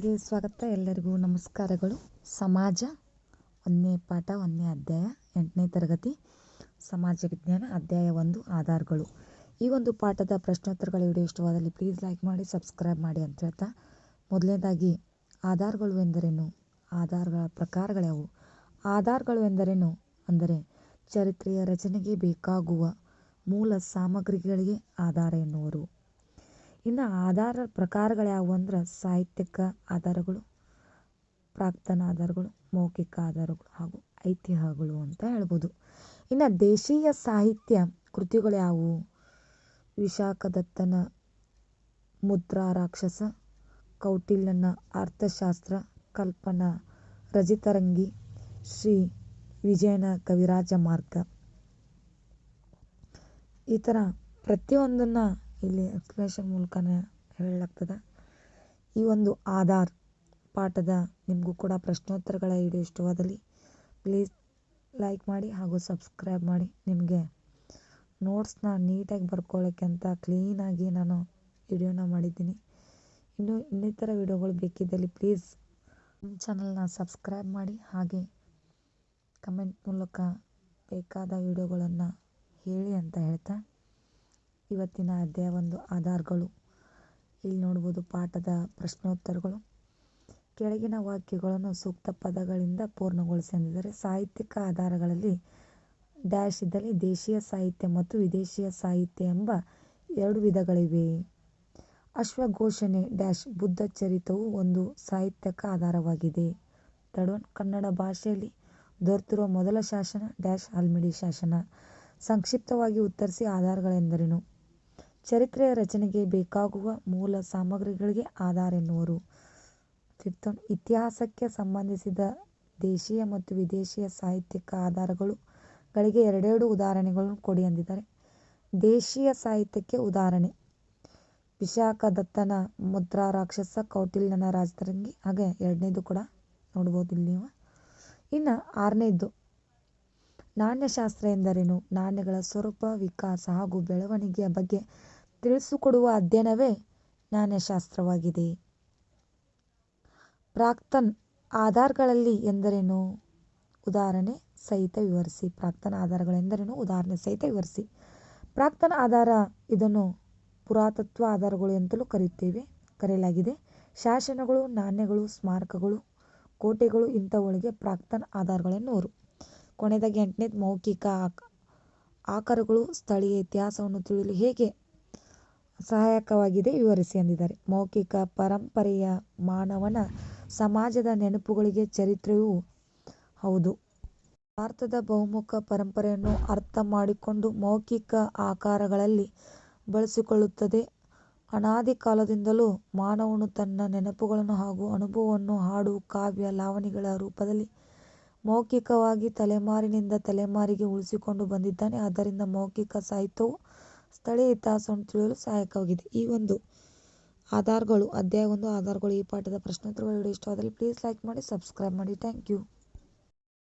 ಗೆ ಸ್ವಾಗತ. ಎಲ್ಲರಿಗೂ ನಮಸ್ಕಾರಗಳು. ಸಮಾಜ ಒಂದನೇ ಪಾಠ, ಒಂದನೇ ಅಧ್ಯಾಯ, ಎಂಟನೇ ತರಗತಿ. ಸಮಾಜ ವಿಜ್ಞಾನ, ಅಧ್ಯಾಯ ಒಂದು, ಆಧಾರಗಳು. ಈ ಒಂದು ಪಾಠದ ಪ್ರಶ್ನೋತ್ತರಗಳ ವಿಡಿಯೋ ಇಷ್ಟವಾದಲ್ಲಿ ಪ್ಲೀಸ್ ಲೈಕ್ ಮಾಡಿ ಸಬ್ಸ್ಕ್ರೈಬ್ ಮಾಡಿ ಅಂತ ಹೇಳ್ತಾ, ಮೊದಲನೇದಾಗಿ ಆಧಾರಗಳು ಎಂದರೇನು? ಆಧಾರಗಳ ಪ್ರಕಾರಗಳ್ಯಾವು ಆಧಾರಗಳು ಎಂದರೇನು? ಅಂದರೆ ಚರಿತ್ರೆಯ ರಚನೆಗೆ ಬೇಕಾಗುವ ಮೂಲ ಸಾಮಗ್ರಿಗಳಿಗೆ ಆಧಾರ ಎನ್ನುವರು. ಇನ್ನು ಆಧಾರ ಪ್ರಕಾರಗಳು ಯಾವುವು ಅಂದ್ರೆ ಸಾಹಿತ್ಯಿಕ ಆಧಾರಗಳು, ಪ್ರಾಕ್ತನ ಆಧಾರಗಳು, ಮೌಖಿಕ ಆಧಾರಗಳು ಹಾಗೂ ಐತಿಹ್ಯಗಳು ಅಂತ ಹೇಳ್ಬೋದು. ಇನ್ನು ದೇಶೀಯ ಸಾಹಿತ್ಯ ಕೃತಿಗಳು ಯಾವುವು ವಿಶಾಖದತ್ತನ ಮುದ್ರಾ ರಾಕ್ಷಸ, ಕೌಟಿಲ್ಯನ ಅರ್ಥಶಾಸ್ತ್ರ, ಕಲ್ಪನಾ ರಜಿತರಂಗಿ, ಶ್ರೀ ವಿಜಯನ ಕವಿರಾಜ ಮಾರ್ಗ. ಈ ಥರ ಪ್ರತಿಯೊಂದನ್ನು ಇಲ್ಲಿ ಎಕ್ಸ್ಪ್ಲನೇಷನ್ ಮೂಲಕನೇ ಹೇಳಲಾಗ್ತದ. ಈ ಒಂದು ಆಧಾರ್ ಪಾಠದ ನಿಮಗೂ ಕೂಡ ಪ್ರಶ್ನೋತ್ತರಗಳ ವಿಡಿಯೋ ಇಷ್ಟವಾದಲ್ಲಿ ಪ್ಲೀಸ್ ಲೈಕ್ ಮಾಡಿ ಹಾಗೂ ಸಬ್ಸ್ಕ್ರೈಬ್ ಮಾಡಿ. ನಿಮಗೆ ನೋಟ್ಸ್ನ ನೀಟಾಗಿ ಬರ್ಕೊಳ್ಳೋಕ್ಕೆ ಅಂತ ಕ್ಲೀನಾಗಿ ನಾನು ವಿಡಿಯೋನ ಮಾಡಿದ್ದೀನಿ. ಇನ್ನು ಇನ್ನಿತರ ವಿಡಿಯೋಗಳು ಬೇಕಿದ್ದಲ್ಲಿ ಪ್ಲೀಸ್ ನಮ್ಮ ಚಾನಲ್ನ ಸಬ್ಸ್ಕ್ರೈಬ್ ಮಾಡಿ ಹಾಗೆ ಕಮೆಂಟ್ ಮೂಲಕ ಬೇಕಾದ ವಿಡಿಯೋಗಳನ್ನು ಹೇಳಿ ಅಂತ ಹೇಳ್ತಾ ಇವತ್ತಿನ ಅಧ್ಯಾಯ ಒಂದು, ಆಧಾರಗಳು. ಇಲ್ಲಿ ನೋಡ್ಬೋದು ಪಾಠದ ಪ್ರಶ್ನೋತ್ತರಗಳು. ಕೆಳಗಿನ ವಾಕ್ಯಗಳನ್ನು ಸೂಕ್ತ ಪದಗಳಿಂದ ಪೂರ್ಣಗೊಳಿಸಿ ಅಂದಿದ್ದಾರೆ ಸಾಹಿತ್ಯಿಕ ಆಧಾರಗಳಲ್ಲಿ ಡ್ಯಾಶ್ ಇದ್ದಲ್ಲಿ ದೇಶೀಯ ಸಾಹಿತ್ಯ ಮತ್ತು ವಿದೇಶೀಯ ಸಾಹಿತ್ಯ ಎಂಬ ಎರಡು ವಿಧಗಳಿವೆ. ಅಶ್ವಘೋಷಣೆ ಡ್ಯಾಶ್ ಬುದ್ಧ ಚರಿತವು ಒಂದು ಸಾಹಿತ್ಯಕ ಆಧಾರವಾಗಿದೆ. ತಡೋನ್ ಕನ್ನಡ ಭಾಷೆಯಲ್ಲಿ ದೊರೆತಿರುವ ಮೊದಲ ಶಾಸನ ಡ್ಯಾಶ್ ಆಲ್ಮಿಡಿ ಶಾಸನ. ಸಂಕ್ಷಿಪ್ತವಾಗಿ ಉತ್ತರಿಸಿ ಆಧಾರಗಳೆಂದರೇನು? ಚರಿತ್ರೆಯ ರಚನೆಗೆ ಬೇಕಾಗುವ ಮೂಲ ಸಾಮಗ್ರಿಗಳಿಗೆ ಆಧಾರ ಎನ್ನುವರು. ಇತಿಹಾಸಕ್ಕೆ ಸಂಬಂಧಿಸಿದ ದೇಶೀಯ ಮತ್ತು ವಿದೇಶೀಯ ಸಾಹಿತ್ಯಿಕ ಆಧಾರಗಳು ಗಳಿಗೆ ಎರಡೆರಡು ಉದಾಹರಣೆಗಳನ್ನು ಕೊಡಿ ಅಂದಿದ್ದಾರೆ. ದೇಶೀಯ ಸಾಹಿತ್ಯಕ್ಕೆ ಉದಾಹರಣೆ. ವಿಶಾಖದತ್ತನ ಮುದ್ರಾ ರಾಕ್ಷಸ ಕೌಟಿಲ್ಯನ ರಾಜತರಂಗಿ. ಹಾಗೆ ಎರಡನೇದು ಕೂಡ ನೋಡ್ಬೋದು ಇಲ್ಲಿ ನೀವು. ಇನ್ನು ಆರನೇದು. ನಾಣ್ಯಶಾಸ್ತ್ರ ಎಂದರೇನು? ನಾಣ್ಯಗಳ ಸ್ವರೂಪ, ವಿಕಾಸ ಹಾಗೂ ಬೆಳವಣಿಗೆಯ ಬಗ್ಗೆ ತಿಳಿಸಿಕೊಡುವ ಅಧ್ಯಯನವೇ ನಾಣ್ಯಶಾಸ್ತ್ರವಾಗಿದೆ ಪ್ರಾಕ್ತನ್ ಆಧಾರಗಳಲ್ಲಿ ಎಂದರೇನು? ಉದಾಹರಣೆ ಸಹಿತ ವಿವರಿಸಿ. ಪ್ರಾಕ್ತನ ಆಧಾರಗಳೆಂದರೇನು ಉದಾಹರಣೆ ಸಹಿತ ವಿವರಿಸಿ. ಪ್ರಾಕ್ತನ ಆಧಾರ ಇದನ್ನು ಪುರಾತತ್ವ ಆಧಾರಗಳು ಕರೆಯುತ್ತೇವೆ, ಕರೆಯಲಾಗಿದೆ. ಶಾಸನಗಳು, ನಾಣ್ಯಗಳು, ಸ್ಮಾರಕಗಳು, ಕೋಟೆಗಳು ಇಂಥವುಗಳಿಗೆ ಪ್ರಾಕ್ತನ ಆಧಾರಗಳೆನ್ನುವರು. ಕೊನೆಯದಾಗಿ ಎಂಟನೇದು ಮೌಖಿಕ ಆಕಾರಗಳು, ಸ್ಥಳೀಯ ಇತಿಹಾಸವನ್ನು ತಿಳಿಯಲು ಹೇಗೆ ಸಹಾಯಕವಾಗಿದೆ ವಿವರಿಸಿ ಎಂದಿದ್ದಾರೆ. ಮೌಖಿಕ ಪರಂಪರೆಯ ಮಾನವನ ಸಮಾಜದ ನೆನಪುಗಳಿಗೆ ಚರಿತ್ರೆಯೂ ಹೌದು. ಭಾರತದ ಬಹುಮುಖ ಪರಂಪರೆಯನ್ನು ಅರ್ಥ ಮಾಡಿಕೊಂಡು ಮೌಖಿಕ ಆಕಾರಗಳಲ್ಲಿ ಬಳಸಿಕೊಳ್ಳುತ್ತದೆ. ಅನಾದಿ ಕಾಲದಿಂದಲೂ ಮಾನವನು ತನ್ನ ನೆನಪುಗಳನ್ನು ಹಾಗೂ ಅನುಭವವನ್ನು ಹಾಡು, ಕಾವ್ಯ, ಲಾವಣಿಗಳ ರೂಪದಲ್ಲಿ ಮೌಖಿಕವಾಗಿ ತಲೆಮಾರಿನಿಂದ ತಲೆಮಾರಿಗೆ ಉಳಿಸಿಕೊಂಡು ಬಂದಿದ್ದಾನೆ. ಆದ್ದರಿಂದ ಮೌಖಿಕ ಸಾಹಿತ್ಯವು ಸ್ಥಳೀಯ ಇತಿಹಾಸವನ್ನು ತಿಳಿಯಲು ಸಹಾಯಕವಾಗಿದೆ. ಈ ಒಂದು ಆಧಾರಗಳು, ಅಧ್ಯಾಯ ಒಂದು ಆಧಾರಗಳು, ಈ ಪಾಠದ ಪ್ರಶ್ನೋತ್ತರಗಳು ವಿಡಿಯೋ ಇಷ್ಟವಾದಲ್ಲಿ ಪ್ಲೀಸ್ ಲೈಕ್ ಮಾಡಿ ಸಬ್ಸ್ಕ್ರೈಬ್ ಮಾಡಿ. Thank you